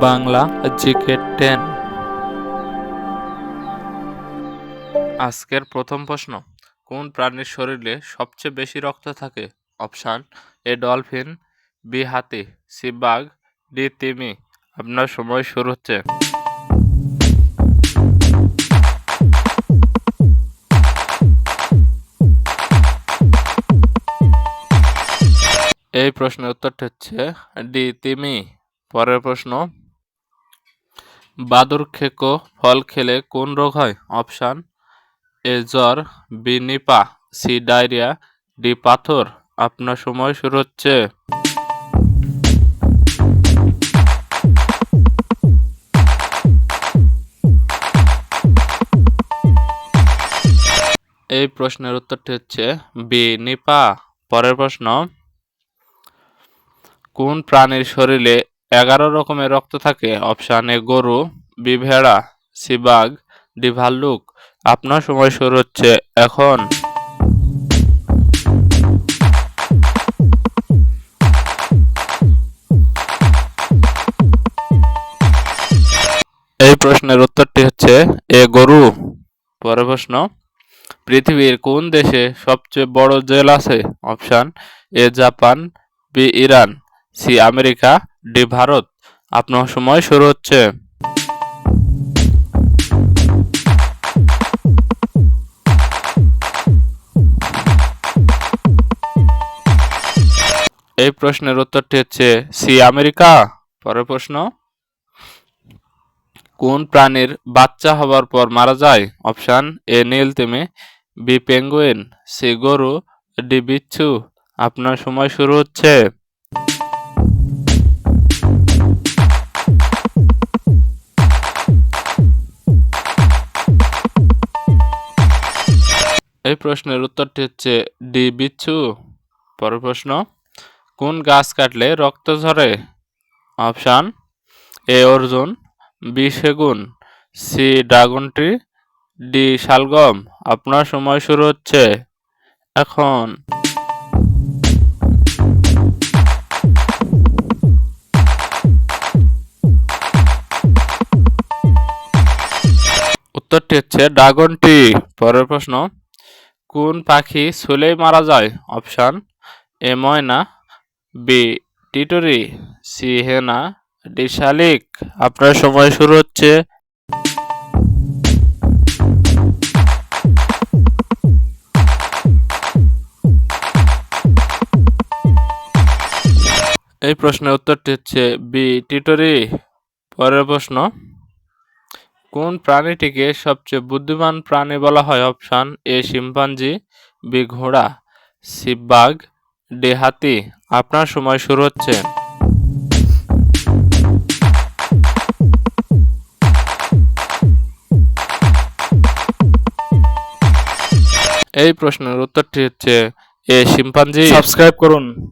Bangla GK ten. আজকের প্রথম প্রশ্ন, কোন প্রাণীর শরীরে সবচেয়ে বেশি রক্ত থাকে? অপশান, এ ডলফিন, বি হাতি, সি বাঘ, ডি তিমি। আপনার সময় শুরু হচ্ছে। এই প্রশ্নের উত্তরটি হচ্ছে ডি, তিমি। পরের প্রশ্ন, বাদুর খেকো ফল খেলে কোন রোগ হয়? অপশান, এ, জ্বর, B, Nipah, C, diarrhoea, D, পাথর। আপনার সময় শুরু হচ্ছে। এই প্রশ্নের উত্তরটি হচ্ছে বি, নিপা। পরের প্রশ্ন কোন প্রাণীর শরীরে এগারো রকমের রক্ত থাকে? অপশান এ, গরু, বি, ভেড়া, সি ডি, ভাল্লুক। আপনার সময় শুরু হচ্ছে এখন। এই প্রশ্নের উত্তরটি হচ্ছে এ, গরু। পরের প্রশ্ন, পৃথিবীর কোন দেশে সবচেয়ে বড় জেল আছে? Option A, Japan, B, Iran. C America, D Bharat. আপনার সময় শুরু হচ্ছে। এই প্রশ্নের উত্তরটি হচ্ছে, সি আমেরিকা? পরের প্রশ্ন, কোন প্রাণীর বাচ্চা হবার পর মারা যায়? অপশান, এ নীল, তিমি, বি পেঙ্গুইন, সি গরু, ডি বিচ্ছু। আপনার সময় শুরু হচ্ছে। এই প্রশ্নের উত্তরটি হচ্ছে ডি, বিচ্ছু। পরের প্রশ্ন, কোন গাছ কাটলে রক্ত ঝরে? অপশান, এ, অর্জুন, বি, সেগুন, সি, ড্রাগন ট্রি, ডি, শালগম। আপনার সময় শুরু হচ্ছে এখন। উত্তরটি হচ্ছে ড্রাগন ট্রি। পরের প্রশ্ন কোন পাখি ছুলেই মারা যায়? অপশান এ ময়না, বি টিটরি, সি হেনা, ডি শালিক। আপনার সময় শুরু হচ্ছে। এই প্রশ্নের উত্তরটি হচ্ছে বি টিটরি। পরের প্রশ্ন। কোন প্রাণীটিকে সবচেয়ে বুদ্ধিমান প্রাণী বলা হয়? অপশান এ, শিম্পাঞ্জি, বি, ঘোড়া, সি, বাঘ হাতি। আপনার সময় শুরু হচ্ছে। এই প্রশ্নের উত্তরটি হচ্ছে এ, শিম্পাঞ্জি। সাবস্ক্রাইব করুন।